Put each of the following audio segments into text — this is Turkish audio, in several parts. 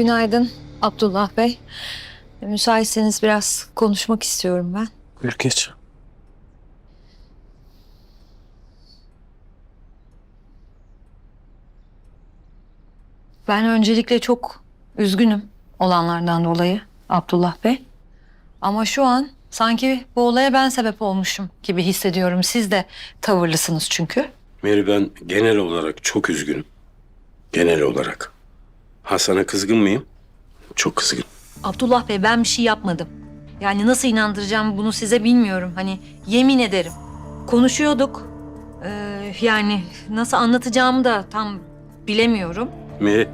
Günaydın Abdullah Bey. Müsaitseniz biraz konuşmak istiyorum ben. Buyur geç. Ben öncelikle çok üzgünüm olanlardan dolayı Abdullah Bey. Ama şu an sanki bu olaya ben sebep olmuşum gibi hissediyorum. Siz de tavırlısınız çünkü. Mary ben genel olarak çok üzgünüm. Genel olarak. Ha sana kızgın mıyım? Çok kızgın. Abdullah Bey ben bir şey yapmadım. Yani nasıl inandıracağım bunu size bilmiyorum. Hani yemin ederim. Konuşuyorduk. Ee, yani nasıl anlatacağımı da tam bilemiyorum. Mary,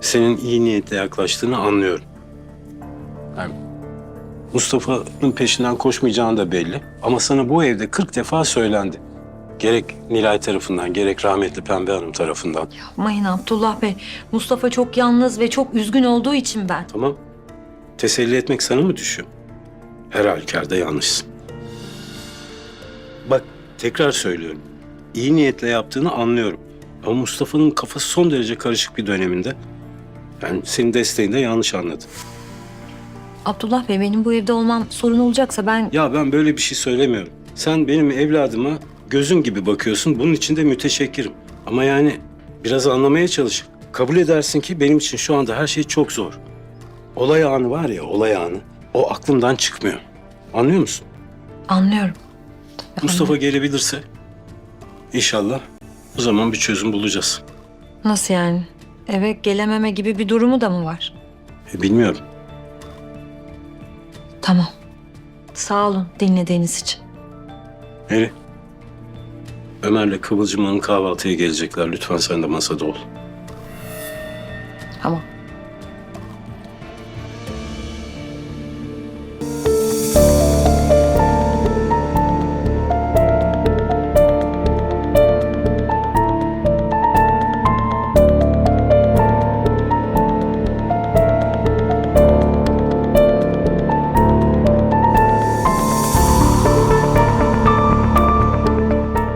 senin iyi niyetle yaklaştığını anlıyorum. Yani Mustafa'nın peşinden koşmayacağın da belli. Ama sana bu evde 40 defa söylendi. Gerek Nilay tarafından, gerek rahmetli Pembe Hanım tarafından. Yapmayın Abdullah Bey. Mustafa çok yalnız ve çok üzgün olduğu için ben. Tamam. Teselli etmek sana mı düşüyor? Her halükarda yanlışsın. Bak tekrar söylüyorum. İyi niyetle yaptığını anlıyorum. Ama Mustafa'nın kafası son derece karışık bir döneminde. Ben senin desteğinde yanlış anladım. Abdullah Bey benim bu evde olmam sorun olacaksa ben... Ya ben böyle bir şey söylemiyorum. Sen benim evladıma gözün gibi bakıyorsun. Bunun için de müteşekkirim. Ama yani biraz anlamaya çalış. Kabul edersin ki benim için şu anda her şey çok zor. Olay anı var ya, olay anı. O aklımdan çıkmıyor. Anlıyor musun? Anlıyorum. Mustafa gelebilirse inşallah o zaman bir çözüm bulacağız. Nasıl yani? Eve gelememe gibi bir durumu da mı var? E, bilmiyorum. Tamam. Sağ olun dinlediğiniz için. Meri. Ömer'le Kıvılcım Hanım kahvaltıya gelecekler. Lütfen sen de masada ol. Tamam.